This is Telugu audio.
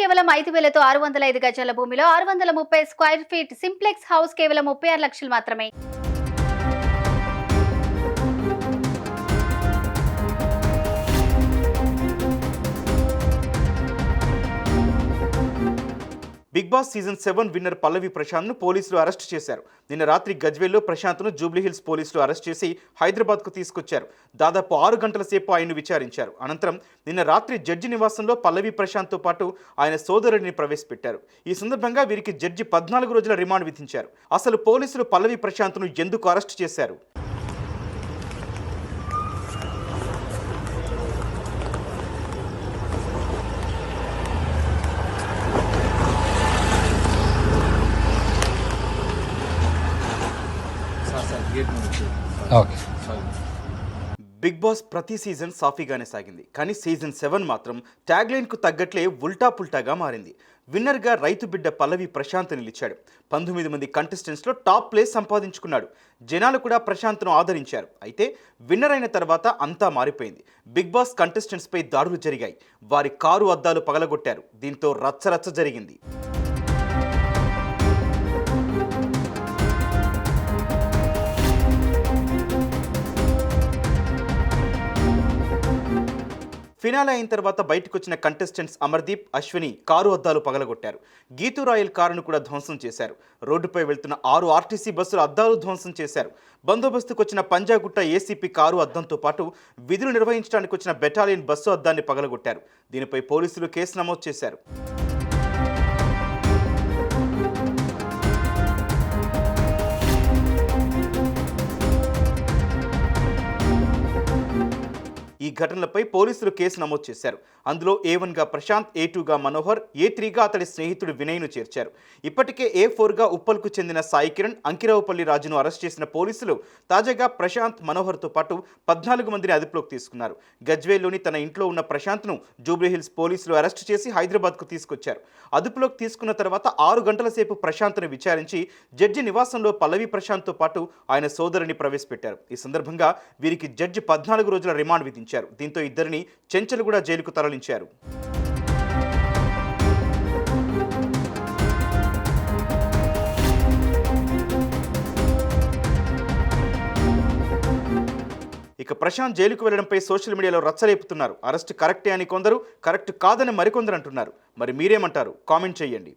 కేవలం ఐదు వేలతో ఆరు వందల ఐదు గజాల భూమిలో ఆరు వందల ముప్పై స్క్వేర్ ఫీట్ సింప్లెక్స్ హౌస్ కేవలం ముప్పై ఆరు లక్షలు మాత్రమే. Bigg Boss season seven winner Pallavi ప్రశాంత్ను పోలీసులు అరెస్ట్ చేశారు. నిన్న రాత్రి గజ్వేల్లో ప్రశాంత్ను జూబ్లీహిల్స్ పోలీసులు అరెస్ట్ చేసి హైదరాబాద్కు తీసుకొచ్చారు. దాదాపు ఆరు గంటల సేపు ఆయన్ను విచారించారు. అనంతరం నిన్న రాత్రి జడ్జి నివాసంలో పల్లవి ప్రశాంత్తో పాటు ఆయన సోదరుడిని ప్రవేశపెట్టారు. ఈ సందర్భంగా వీరికి జడ్జి పద్నాలుగు రోజుల రిమాండ్ విధించారు. అసలు పోలీసులు పల్లవి ప్రశాంత్ను ఎందుకు అరెస్ట్ చేశారు? ఓకే. బిగ్ బాస్ ప్రతి సీజన్ సాఫీగానే సాగింది కానీ సీజన్ సెవెన్ మాత్రం ట్యాగ్లైన్కు తగ్గట్లే ఉల్టా పుల్టాగా మారింది. విన్నర్గా రైతు బిడ్డ పల్లవి ప్రశాంత్ నిలిచాడు. పంతొమ్మిది మంది కంటెస్టెంట్స్లో టాప్ ప్లేస్ సంపాదించుకున్నాడు. జనాలు కూడా ప్రశాంత్ను ఆదరించారు. అయితే విన్నర్ అయిన తర్వాత అంతా మారిపోయింది. బిగ్ బాస్ కంటెస్టెంట్స్పై దాడులు జరిగాయి. వారి కారు అద్దాలు పగలగొట్టారు. దీంతో రచ్చరచ్చ జరిగింది. ఫినాల్ అయిన తర్వాత బయటకు వచ్చిన కంటెస్టెంట్స్ అమర్దీప్ అశ్విని కారు అద్దాలు పగలగొట్టారు. గీతూ రాయల్ కారును కూడా ధ్వంసం చేశారు. రోడ్డుపై వెళ్తున్న ఆరు ఆర్టీసీ బస్సుల అద్దాలు ధ్వంసం చేశారు. బందోబస్తుకు వచ్చిన పంజాగుట్ట ఏసీపీ కారు అద్దంతో పాటు విధులు నిర్వహించడానికి వచ్చిన బెటాలియన్ బస్సు అద్దాన్ని పగలగొట్టారు. దీనిపై పోలీసులు కేసు నమోదు చేశారు. ఘటనలపై పోలీసులు కేసు నమోదు చేశారు. అందులో ఏ వన్గా ప్రశాంత్ ఏ టూగా మనోహర్ ఏ త్రీగా అతడి స్నేహితుడు వినయ్ను చేర్చారు. ఇప్పటికే ఏ ఫోర్గా ఉప్పల్కు చెందిన సాయి కిరణ్ అంకిరావుపల్లి రాజును అరెస్ట్ చేసిన పోలీసులు తాజాగా ప్రశాంత్ మనోహర్తో పాటు పద్నాలుగు మందిని అదుపులోకి తీసుకున్నారు. గజ్వేల్లోని తన ఇంట్లో ఉన్న ప్రశాంత్ను జూబ్లీహిల్స్ పోలీసులు అరెస్ట్ చేసి హైదరాబాద్కు తీసుకొచ్చారు. అదుపులోకి తీసుకున్న తర్వాత ఆరు గంటల సేపు ప్రశాంత్ను విచారించి జడ్జి నివాసంలో పల్లవి ప్రశాంత్తో పాటు ఆయన సోదరుని ప్రవేశపెట్టారు. ఈ సందర్భంగా వీరికి జడ్జి పద్నాలుగు రోజుల రిమాండ్ విధించారు. దీంతో ఇద్దరిని చెంచల్గూడ జైలుకు తరలించారు. ఇక ప్రశాంత్ జైలుకు వెళ్ళడంపై సోషల్ మీడియాలో రచ్చలేపుతున్నారు. అరెస్ట్ కరెక్టే అని కొందరు కరెక్ట్ కాదని మరికొందరు అంటున్నారు. మరి మీరేమంటారు? కామెంట్ చేయండి.